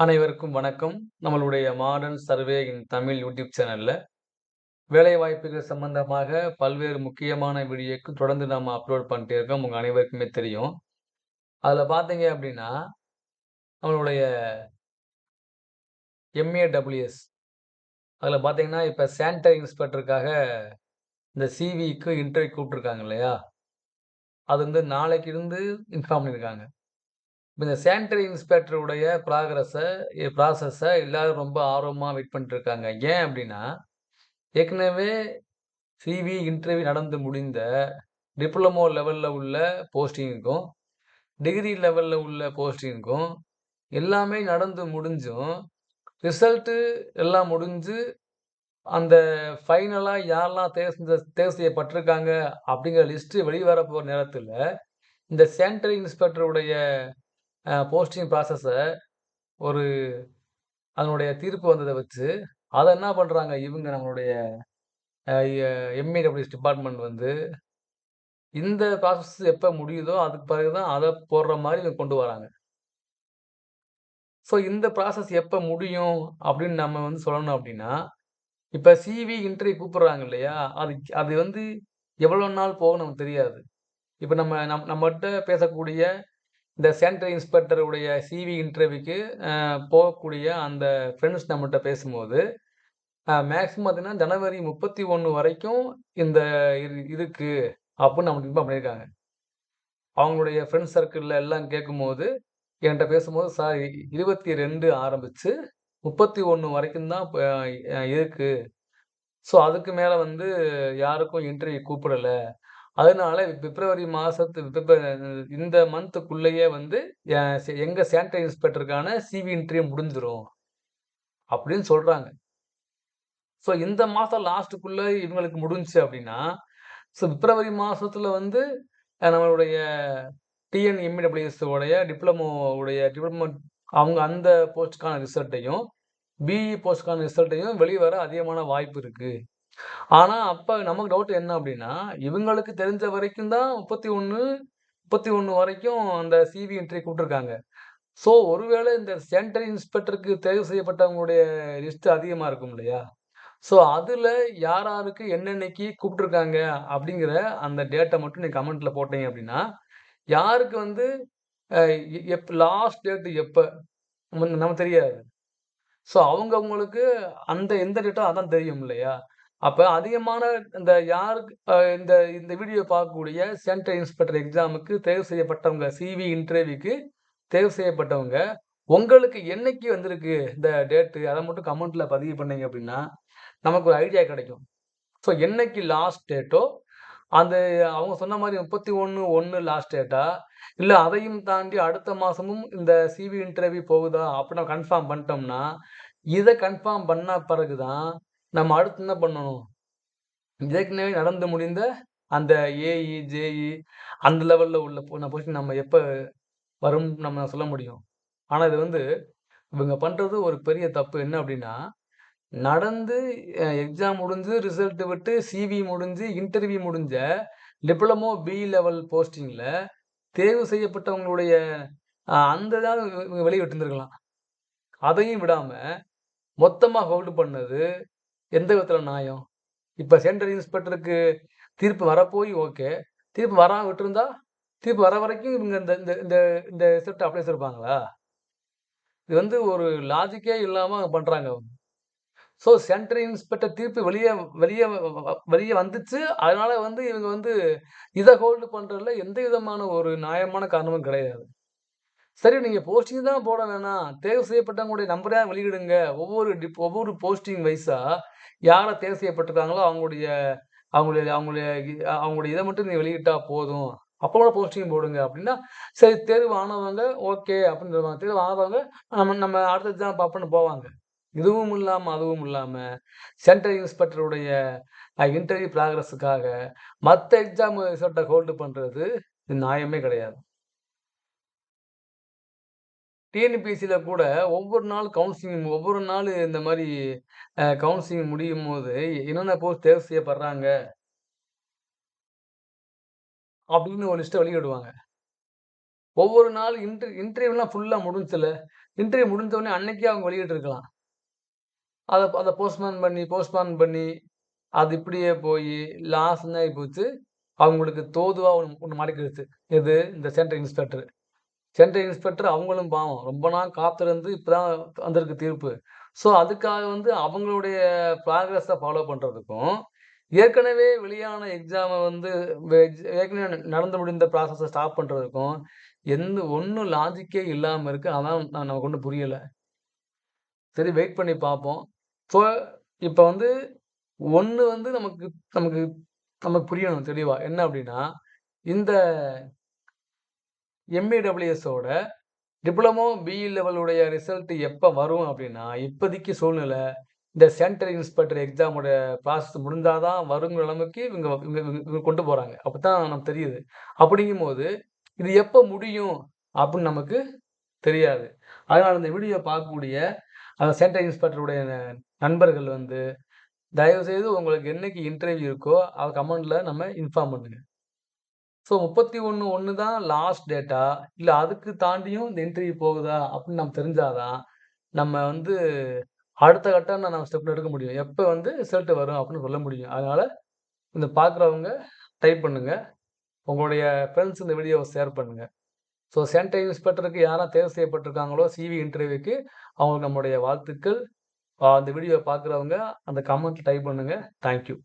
அனைவருக்கும் வணக்கம். நம்மளுடைய modern survey in Tamil YouTube சேனல்ல, வேலைவாய்ப்புகள் சம்பந்தமாக பல்வேறு முக்கியமான வீடியோக்கு தொடர்ந்து நாம் அப்லோட் பண்ணிட்டே இருக்கோம். உங்கள் அனைவருக்குமே தெரியும். அதில் பார்த்தீங்க அப்படின்னா நம்மளுடைய எம்.ஏ.டபிள்யூ.எஸ். அதில் பார்த்தீங்கன்னா, இப்போ சானிட்டரி இன்ஸ்பெக்டருக்காக இந்த சி.வி.க்கு இன்டர்வியூ கூப்பிட்ருக்காங்க இல்லையா? அது வந்து நாளைக்கு இருந்து இன்ஃபார்ம் பண்ணியிருக்காங்க. இந்த சானிட்டரி இன்ஸ்பெக்டருடைய ப்ராக்ரஸை ப்ராசஸை எல்லோரும் எல்லாரும் ரொம்ப ஆர்வமாக வெயிட் பண்ணிட்டுருக்காங்க ஏன் அப்படின்னா ஏற்கனவே சி.வி. இன்டர்வியூ நடந்து முடிந்த டிப்ளமோ லெவலில் உள்ள போஸ்டிங்குக்கும், டிகிரி லெவலில் உள்ள போஸ்டிங்க்கும் எல்லாமே நடந்து முடிஞ்சும், ரிசல்ட்டு எல்லாம் முடிஞ்சு, அந்த ஃபைனலாக யாரெல்லாம் தேர்வு தேர்வு செய்யப்பட்டிருக்காங்க அப்படிங்கிற லிஸ்ட்டு வெளிவர போகிற நேரத்தில் இந்த சானிட்டரி இன்ஸ்பெக்டருடைய போஸ்டிங் ப்ராசஸை ஒரு அதனுடைய தீர்ப்பு வந்ததை வச்சு, அதை என்ன பண்ணுறாங்க இவங்க நம்மளுடைய அ எம்.ஏ.டபிள்யூ.எஸ் டிபார்ட்மெண்ட் வந்து, இந்த ப்ராசஸ் எப்போ முடியுதோ, அதுக்கு பிறகு தான் அதை போடுற மாதிரி இவங்க கொண்டு வராங்க. ஸோ இந்த ப்ராசஸ் எப்போ முடியும் அப்படின்னு நம்ம வந்து சொல்லணும் அப்படின்னா இப்போ சி.வி. இன்டர்வியூ கூப்பிட்றாங்க இல்லையா? அது அது வந்து எவ்வளோ நாள் போகும் நமக்கு தெரியாது. இப்போ நம்ம நம் நம்மகிட்ட பேசக்கூடிய இந்த சென்ட்ரல் இன்ஸ்பெக்டருடைய சி.வி. இன்டர்வியூக்கு போகக்கூடிய அந்த ஃப்ரெண்ட்ஸ் நம்மகிட்ட பேசும்போது, மேக்ஸிமம் பார்த்தீங்கன்னா, ஜனவரி 31 வரைக்கும் இந்த இருக்கு அப்படின்னு நம்ம இன்ஃபார்ம் பண்ணியிருக்காங்க. அவங்களுடைய ஃப்ரெண்ட்ஸ் சர்க்கிளில் எல்லாம் கேட்கும்போது, என்கிட்ட பேசும்போது, "சார் 22 ஆரம்பிச்சு 31 வரைக்கும் தான் இருக்குது ஸோ அதுக்கு மேலே வந்து யாருக்கும் இன்டர்வியூ கூப்பிடல. அதனால பிப்ரவரி மாதத்து இந்த மந்த்துக்குள்ளேயே வந்து எங்கள் எங்க இன்ஸ்பெக்டருக்கான சி.வி. இன்டர்வியூ முடிஞ்சிடும் அப்படின்னு சொல்கிறாங்க ஸோ இந்த மாதம் லாஸ்ட்டுக்குள்ளே இவங்களுக்கு முடிஞ்சுச்சு அப்படின்னா ஸோ பிப்ரவரி மாதத்தில் வந்து நம்மளுடைய டி.என். டிப்ளமோ உடைய டிப்ளமோ அவங்க அந்த போஸ்டுக்கான ரிசல்ட்டையும், பி.இ. போஸ்ட்டுக்கான ரிசல்ட்டையும் வெளியே வர அதிகமான வாய்ப்பு இருக்குது ஆனா, அப்ப நமக்கு டவுட் என்ன அப்படின்னா இவங்களுக்கு தெரிஞ்ச வரைக்கும் தான் 31 31 வரைக்கும் அந்த சி.வி. என்ட்ரி கூப்பிட்டுருக்காங்க ஸோ ஒருவேளை இந்த சானிட்டரி இன்ஸ்பெக்டருக்கு தேர்வு செய்யப்பட்டவங்களுடைய லிஸ்ட் அதிகமா இருக்கும் இல்லையா? ஸோ அதுல யார் யாருக்கு என்னன்னைக்கு கூப்ட்டுருக்காங்க அப்படிங்கிற அந்த டேட்டை மட்டும் நீ கமெண்ட்ல போட்டீங்க அப்படின்னா யாருக்கு வந்து எப் லாஸ்ட் டேட்டு எப்ப நமக்கு தெரியாது. ஸோ அவங்கவங்களுக்கு அந்த எந்த டேட்டோ அதான் தெரியும் இல்லையா? அப்போ அதிகமான இந்த யாருக்கு இந்த இந்த வீடியோ பார்க்கக்கூடிய சென்ட்ரல் இன்ஸ்பெக்டர் எக்ஸாமுக்கு தேர்வு செய்யப்பட்டவங்க சி.வி. இன்டர்வியூக்கு தேர்வு செய்யப்பட்டவங்க, உங்களுக்கு என்னைக்கு வந்திருக்கு இந்த டேட்டு அதை மட்டும் கமெண்ட்ல பதிவு பண்ணீங்க அப்படின்னா நமக்கு ஒரு ஐடியா கிடைக்கும். ஸோ என்னைக்கு லாஸ்ட் டேட்டோ, அந்த அவங்க சொன்ன மாதிரி முப்பத்தி ஒன்று ஒன்று லாஸ்ட் டேட்டா? இல்லை அதையும் தாண்டி அடுத்த மாதமும் இந்த சி.வி. இன்டர்வியூ போகுதா? அப்படின்னு நம்ம கன்ஃபார்ம் பண்ணிட்டோம்னா, இதை கன்ஃபார்ம் பண்ண பிறகு தான் நம்ம அடுத்து என்ன பண்ணணும்? ஏற்கனவே நடந்து முடிந்த அந்த ஏ.இ., ஜே.இ. அந்த லெவலில் உள்ள பொசிஷன் நம்ம எப்போ வரும்னு நம்ம சொல்ல முடியும். ஆனால் இது வந்து இவங்க பண்ணுறது ஒரு பெரிய தப்பு. என்ன அப்படின்னா நடந்து எக்ஸாம் முடிஞ்சு, ரிசல்ட் விட்டு, சி.வி. முடிஞ்சு, இன்டர்வியூ முடிஞ்ச டிப்ளமோ பி லெவல் போஸ்டிங்கில் தேர்வு செய்யப்பட்டவங்களுடைய அந்த தான் இவங்க வெளிய அதையும் விடாமல் மொத்தமாக ஹோல்டு பண்ணது எந்த விதத்தில் நியாயம்? இப்போ சென்ட்ரல் இன்ஸ்பெக்டருக்கு தீர்ப்பு வரப்போய் ஓகே. தீர்ப்பு வராமல் விட்டுருந்தா தீர்ப்பு வர வரைக்கும் இவங்க இந்த இந்த இந்த இந்த செப்ட் அப்ளை இருப்பாங்களா இது வந்து ஒரு லாஜிக்கே இல்லாமல் அவங்க அவங்க. ஸோ சென்ட்ரல் இன்ஸ்பெக்டர் தீர்ப்பு வெளியே வெளியே வெளியே வந்துச்சு. அதனால் வந்து இவங்க வந்து இதை ஹோல்டு பண்ணுறதுல எந்த விதமான ஒரு நியாயமான காரணமும் கிடையாது. சரி நீங்கள் போஸ்டிங் தான் போட வேணாம். தேர்வு செய்யப்பட்டவங்களுடைய நம்பரையாக வெளியிடுங்க. ஒவ்வொரு டிப் ஒவ்வொரு போஸ்டிங் வைஸாக யாரை தேர்வு செய்யப்பட்டிருக்காங்களோ அவங்களுடைய அவங்களுடைய அவங்களுடைய அவங்களுடைய இதை மட்டும் நீங்கள் வெளியிட்டால் போதும். அப்போ கூட போஸ்டிங் போடுங்க அப்படின்னா சரி தேர்வு ஆனவங்க ஓகே அப்படின்னு சொல்லுவாங்க. தேர்வு ஆனவங்க நம்ம நம்ம அடுத்த எக்ஸாம் பார்ப்போம்னு போவாங்க. இதுவும் இல்லாமல் அதுவும் இல்லாமல் சென்ட்ரல் இன்ஸ்பெக்டருடைய இன்டர்வியூ ப்ராக்ரஸுக்காக மற்ற எக்ஸாம் ரிசல்ட்டை ஹோல்டு பண்ணுறது இது நியாயமே கிடையாது. டிஎன்பிஎஸ்சியில் கூட ஒவ்வொரு நாள் கவுன்சிலிங் ஒவ்வொரு நாள் இந்த மாதிரி கவுன்சிலிங் முடியும் போது என்னென்ன போஸ்ட் தேர்வு செய்யப்படுறாங்க அப்படின்னு ஒரு லிஸ்ட்டை வெளியிடுவாங்க. ஒவ்வொரு நாள் இன்டர் இன்டர்வியூலாம் ஃபுல்லாக முடிஞ்சதில்ல இன்டர்வியூ முடிஞ்சவொடனே அன்னைக்கே அவங்க வெளியிட்டிருக்கலாம் அதை அதை போஸ்ட்மேன் பண்ணி, போஸ்ட்மேன் பண்ணி, அது இப்படியே போய் லாஸ்ட் ஆகி போச்சு, அவங்களுக்கு தோதுவாக ஒன்று ஒன்று மாட்டிக்கிடுச்சு. எது? இந்த சென்ட்ரல் இன்ஸ்பெக்டர். சென்ட்ரல் இன்ஸ்பெக்டர் அவங்களும் பாவம். ரொம்ப நாள் காத்திருந்து இப்போ தான் வந்திருக்கு தீர்ப்பு. ஸோ, அதுக்காக வந்து அவங்களுடைய ப்ராக்ரஸை ஃபாலோ பண்ணுறதுக்கும் ஏற்கனவே வெளியான எக்ஸாமை வந்து ஏற்கனவே நடந்து முடிந்த ப்ராசஸை ஸ்டாப் பண்ணுறதுக்கும் எந்த ஒன்றும் லாஜிக்கே இல்லாமல் இருக்குது அதான் நான் நமக்கு ஒன்றும் புரியலை சரி வெயிட் பண்ணி பார்ப்போம். ஸோ, இப்போ வந்து ஒன்று வந்து நமக்கு நமக்கு நமக்கு புரியணும் தெளிவாக என்ன அப்படின்னா இந்த எம்.ஏ.டபிள்யூ.எஸ்.ஓட டிப்ளமோ பிஇ லெவலுடைய ரிசல்ட் எப்போ வரும் அப்படின்னா இப்போதைக்கு சூழ்நிலை இந்த சென்ட்ரல் இன்ஸ்பெக்டர் எக்ஸாமோட ப்ராசஸ் முடிந்தால் தான் வருங்கிற அளவுக்கு இவங்க இவங்க இவங்க கொண்டு அப்போ தான் நமக்கு தெரியுது. அப்படிங்கும்போது, இது எப்போ முடியும் அப்படின்னு நமக்கு தெரியாது. அதனால் இந்த வீடியோ பார்க்கக்கூடிய அந்த சென்ட்ரல் இன்ஸ்பெக்டருடைய நண்பர்கள் வந்து, தயவுசெய்து உங்களுக்கு என்னைக்கு இன்டர்வியூ இருக்கோ, அதை கமெண்டில் நம்ம இன்ஃபார்ம் பண்ணுங்கள் ஸோ 31/1 தான் லாஸ்ட் டேட்டா, இல்லை அதுக்கு தாண்டியும் இந்த இன்டர்வியூ போகுதா அப்படின்னு நம்ம தெரிஞ்சாதான் நம்ம வந்து அடுத்த கட்டம் நம்ம ஸ்டெப் எடுக்க முடியும். எப்போ வந்து ரிசல்ட் வரும் அப்படின்னு சொல்ல முடியும். அதனால் இந்த பார்க்குறவங்க டைப் பண்ணுங்க. உங்களுடைய ஃப்ரெண்ட்ஸ் இந்த வீடியோவை ஷேர் பண்ணுங்கள் ஸோ, சென்ட்ரல் இன்ஸ்பெக்டருக்கு யாராக தேர்வு செய்யப்பட்டிருக்காங்களோ சிவி இன்டர்வியூக்கு அவங்களுக்கு நம்முடைய வாழ்த்துக்கள். அந்த வீடியோவை பார்க்குறவங்க அந்த கமெண்ட் டைப் பண்ணுங்கள் தேங்க் யூ.